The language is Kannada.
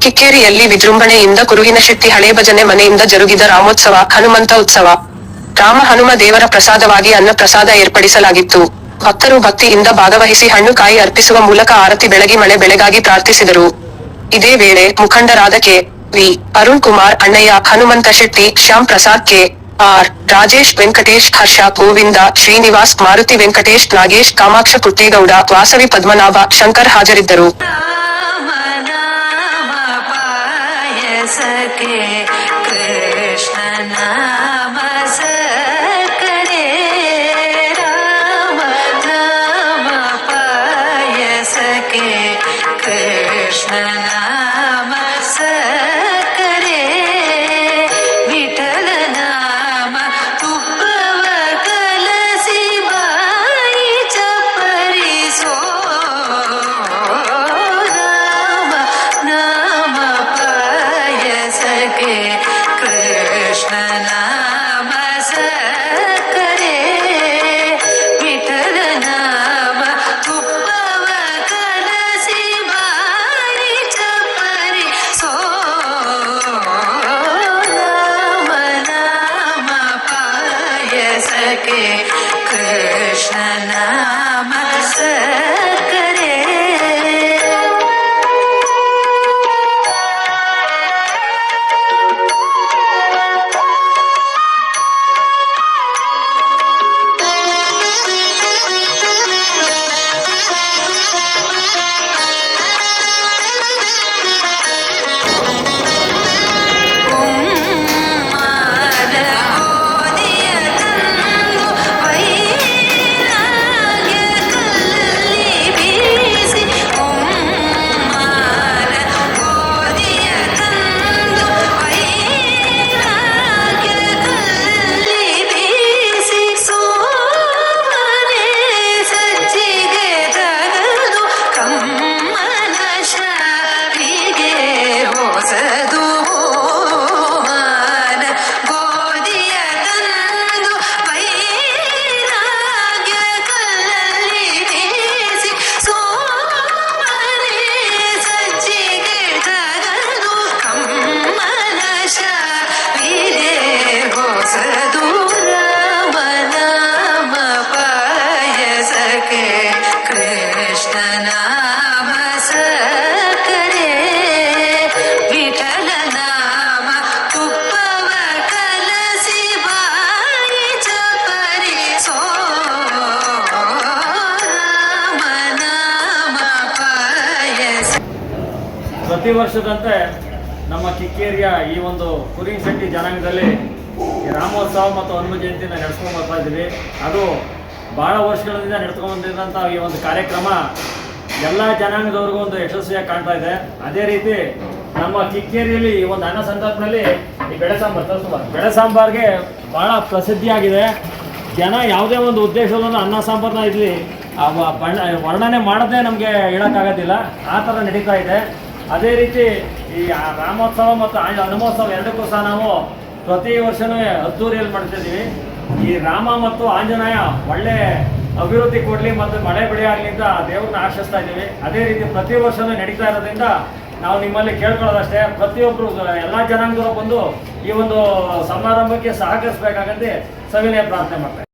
ಕಿಕ್ಕೇರಿಯಲ್ಲಿ ವಿಜೃಂಭಣೆಯಿಂದ ಕುರುಹಿನಶೆಟ್ಟಿ ಹಳೆ ಭಜನೆ ಮನೆಯಿಂದ ಜರುಗಿದ ರಾಮೋತ್ಸವ, ಹನುಮಂತ ಉತ್ಸವ. ರಾಮ, ಹನುಮ ದೇವರ ಪ್ರಸಾದವಾಗಿ ಅನ್ನ ಪ್ರಸಾದ ಏರ್ಪಡಿಸಲಾಗಿತ್ತು. ಭಕ್ತರು ಭಕ್ತಿಯಿಂದ ಭಾಗವಹಿಸಿ ಹಣ್ಣು ಕಾಯಿ ಅರ್ಪಿಸುವ ಮೂಲಕ ಆರತಿ ಬೆಳಗಿ ಮಳೆ ಬೆಳೆಗಾಗಿ ಪ್ರಾರ್ಥಿಸಿದರು. ಇದೇ ವೇಳೆ ಮುಖಂಡರಾದ K. V. Arun Kumar, Annayya, Hanumantha Shetty, Shyam Prasad K. R. Rajesh, Venkatesh, Harsha, Govinda, Srinivas, Maruti Venkatesh, Nagesh, Kamaksha Puttegowda Vasavi Padmanabha, Shankar ಹಾಜರಿದ್ದರು. सके कृष्ण Krishna. ಪ್ರತಿ ವರ್ಷದಂತೆ ನಮ್ಮ ಕಿಕ್ಕೇರಿಯ ಈ ಒಂದು ಕುರಿಶೆಟ್ಟಿ ಜನಾಂಗದಲ್ಲಿ ಈ ರಾಮೋತ್ಸವ ಮತ್ತು ಹನುಮ ಜಯಂತಿನ ನಡೆಸ್ಕೊಂಡು ಬರ್ತಾ ಇದ್ದೀವಿ. ಅದು ಭಾಳ ವರ್ಷಗಳಿಂದ ನಡ್ಸ್ಕೊಂಡು ಬಂದಿದ್ದಂಥ ಈ ಒಂದು ಕಾರ್ಯಕ್ರಮ ಎಲ್ಲ ಜನಾಂಗದವ್ರಿಗೂ ಒಂದು ಯಶಸ್ವಿಯಾಗಿ ಕಾಣ್ತಾ ಇದೆ. ಅದೇ ರೀತಿ ನಮ್ಮ ಕಿಕ್ಕೇರಿಯಲ್ಲಿ ಈ ಒಂದು ಅನ್ನ ಸಂದರ್ಭದಲ್ಲಿ ಈ ಬೆಳೆ ಸಾಂಬಾರು ತರಿಸ್ಬಾರ್ದು ಬೆಳೆ ಸಾಂಬಾರಿಗೆ ಭಾಳ ಪ್ರಸಿದ್ಧಿಯಾಗಿದೆ. ಜನ ಯಾವುದೇ ಒಂದು ಉದ್ದೇಶದಲ್ಲೂ ಅನ್ನ ಸಾಂಬಾರನ್ನ ಇರಲಿ ಬಣ್ಣ ವರ್ಣನೆ ಮಾಡೋದೇ ನಮಗೆ ಹೇಳೋಕ್ಕಾಗೋದಿಲ್ಲ. ಆ ಥರ ನಡೀತಾ ಇದೆ. ಅದೇ ರೀತಿ ಈ ರಾಮೋತ್ಸವ ಮತ್ತು ಹನುಮೋತ್ಸವ ಎರಡಕ್ಕೂ ಸಹ ನಾವು ಪ್ರತಿ ವರ್ಷನೂ ಅದ್ದೂರಿಯಲ್ಲಿ ಮಾಡ್ತಿದ್ದೀವಿ. ಈ ರಾಮ ಮತ್ತು ಆಂಜನೇಯ ಒಳ್ಳೆ ಅಭಿವೃದ್ಧಿ ಕೊಡಲಿ ಮತ್ತು ಮಳೆ ಬೆಳೆ ಅಂತ ದೇವ್ರನ್ನ ಆಶಿಸ್ತಾ ಇದ್ದೀವಿ. ಅದೇ ರೀತಿ ಪ್ರತಿ ವರ್ಷವೂ ನಡೀತಾ ಇರೋದ್ರಿಂದ ನಾವು ನಿಮ್ಮಲ್ಲಿ ಕೇಳ್ಕೊಳ್ಳೋದಷ್ಟೇ. ಪ್ರತಿಯೊಬ್ಬರು ಎಲ್ಲ ಜನಾಂಗದವರು ಬಂದು ಈ ಒಂದು ಸಮಾರಂಭಕ್ಕೆ ಸಹಕರಿಸಬೇಕಾಗಂತೆ ಸವಿನಯ ಪ್ರಾರ್ಥನೆ ಮಾಡ್ತಾರೆ